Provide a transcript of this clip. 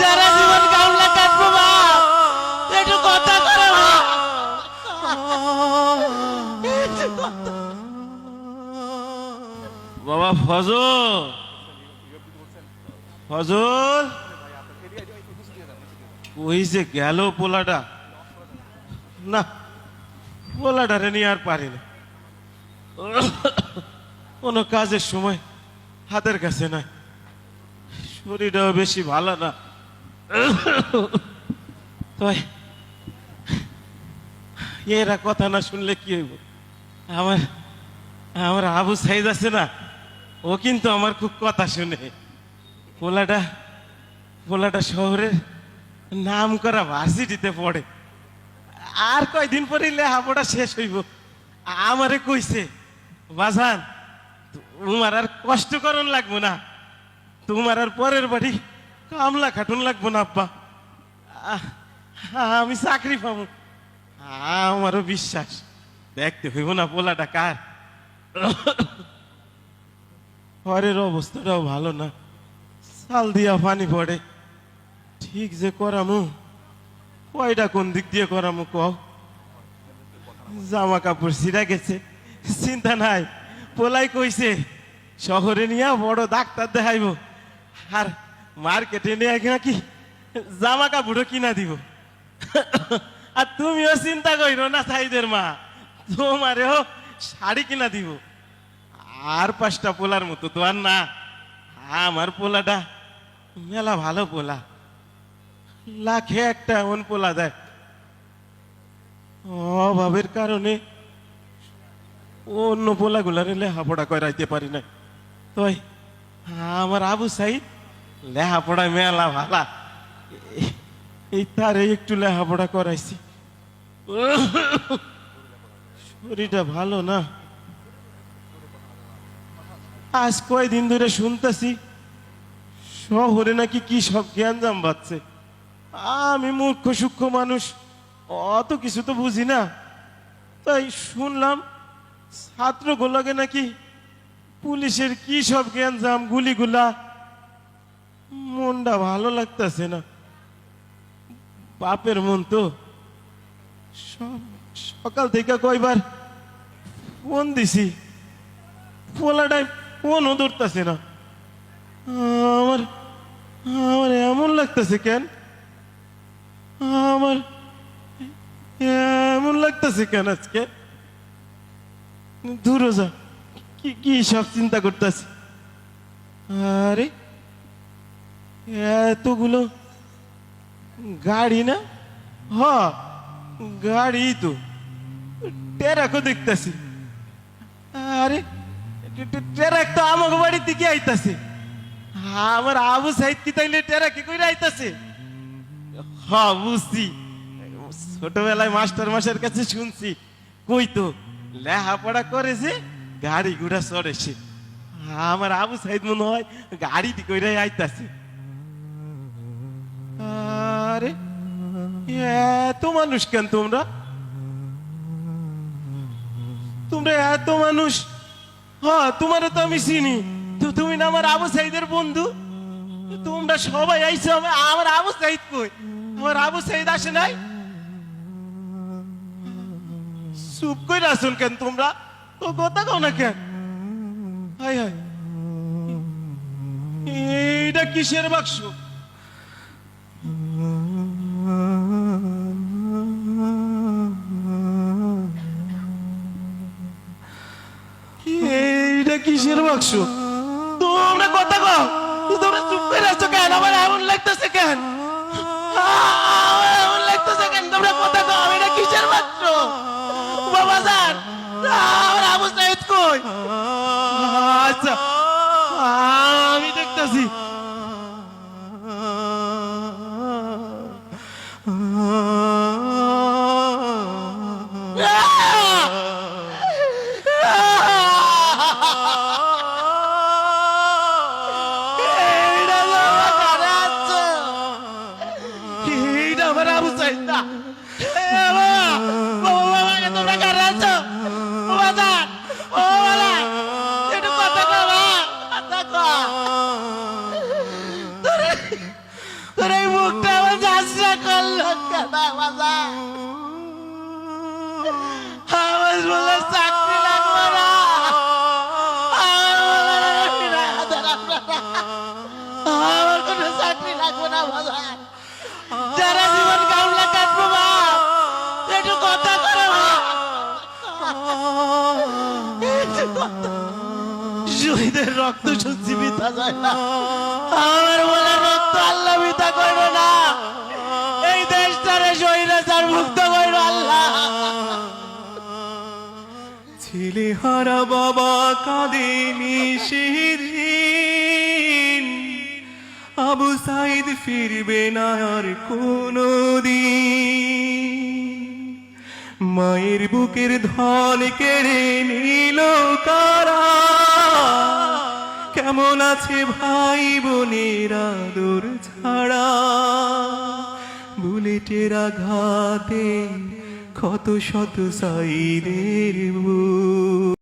যারা জীবন কামলা কাটবো একটু কথা করে বাবা, ফজল। ফজল। ওই যে গেল পোলাটা। না, পোলাটা রে নিয়ে আর পারি না। কোনো কাজের সময় হাতের কাছে নয় শরীরটাও বেশি ভালো না। এরা কথা না শুনলে কি হইব? আমার আমার আবু সাইদ আছে না, ও কিন্তু আমার খুব কথা শুনে। পোলাটা পোলাটা শহরের নাম করা ভার্সিটিতে পড়ে। আর কয়দিন পরে লেহাপড়া শেষ হইব। আমারে কইছে, বাজান, তোমার আর কষ্ট করন লাগবো না। তোমার আর পরের বাড়ি কামলা খাটুন লাগবো না, আব্বা। আমি চাকরি পাবো। আমারও বিশ্বাস। দেখতে হইব না পোলাটা কার। ঘরের অবস্থাটাও ভালো না। চাল দিয়া পানি পড়ে। ঠিক যে করামু। কয়টা কোন দিক দিয়ে করামু ক জামা কাপড় ছিঁড়া গেছে। চিন্তা নাই। পোলাই কইছে, শহরে নিয়ে বড় ডাক্তার দেখাইব। আর মার্কেটে নিয়ে নাকি জামা কাপড়ও কিনা দিব। আর তুমিও চিন্তা করিও না সাইদের মা, তোমারেও শাড়ি কিনা দিব। আর পাঁচটা পোলার মতো তো আর না। আমার পোলাটা মেলা ভালো পোলা। লাখে একটা এমন পোলা দেয় অভাবের কারণে অন্য পোলাগুলারে লেহাপড়া করাইতে পারি না তাই আমার আবু সাইদ লেহাপড়ায় মেলা ভালা। এই- তারে একটু লেহাপড়া করাইছি। শরীরটা ভালো না। আজ কয়দিন ধরে শুনতেছি, শহরে নাকি কি সব জ্ঞানজাম বাচ্ছে আমি মূর্খ, সূক্ষ্ম মানুষ, অত কিছু তো বুঝি না। তাই শুনলাম ছাত্র ছাত্রগুলোকে নাকি পুলিশের কি সব জ্ঞানজাম গুলিগুলা? মনটা ভালো লাগতেছে না। বাপের মন তো। সকাল থেকে কয়বার ফোন দিছি। পোলাটাই ফোনও ধরতেছে না। আমার আমার এমন লাগতেছে কেন? আমার এমন লাগতেছে কেন আজকে? দূরে যা। কি কি সব চিন্তা করতেছে? আরে, এতগুলো গাড়ি না? হ গাড়ি তো। টেরাকও দেখতেছি। আরে টেরাক তো আমাকে বাড়ির দিকে আইতাছে। আমার আবু সাইদ কি তাইলে টেরাক কি কইরা আইতাছে? হ বুঝছি। ছোটবেলায় মাস্টার মাসের কাছে শুনছি। কই তো লেহাপড়া করেছে গাড়ি ঘোড়া চড়েছে। আমার আবু সাইদ মনে হয় গাড়ি দি কইরাই আইতাছে। আরে, এত মানুষ কেন তোমরা? তোমরা এত মানুষ? হ্যাঁ তোমারও তো আমি চিনি। তো তুমি না আমার আবু সাইদের বন্ধু? তোমরা সবাই আইছো আমি- আমার আবু সাইদ কই? আমার আবু সাইদ আসে নাই? চুপ কই আসুন কেন তোমরা? তো কথা কও না কেন? Hi hi. এইটা কিসের বাক্স? এইটা কিসের বাক্স? তোমরা কথা কও। তোমরা চুপ করে আছো কেন? আমার এমন লাগতেছে কেন? এমন লাগতেছে কেন? তোমরা কথা কও। এটা কিসের বাক্স? বাবা স্যার আচ্ছা আমি দেখতেছি এইটা তো আমার কানে আছে। এইটা আমার আবু সাইদ না। বাজা। আমার বলে কোনো চাকরি লাগবে না বাজা। যারা জীবন কামলা কাটবো বাপ একটু রক্ত সঞ্জীবিতা যায় না। আমার বলে রক্ত আল্লাহ বিতা করবে না। ছেলে হারা বাবা কাঁদেনি সেদিন আবু সাইদ ফিরবে না আর কোনো মায়ের বুকের ধন কেড়ে নিল কারা? কেমন আছে ভাই বোনেরা দূর ছাড়া? বুলেটের আঘাতে ক্ষত শত সাইদের বুক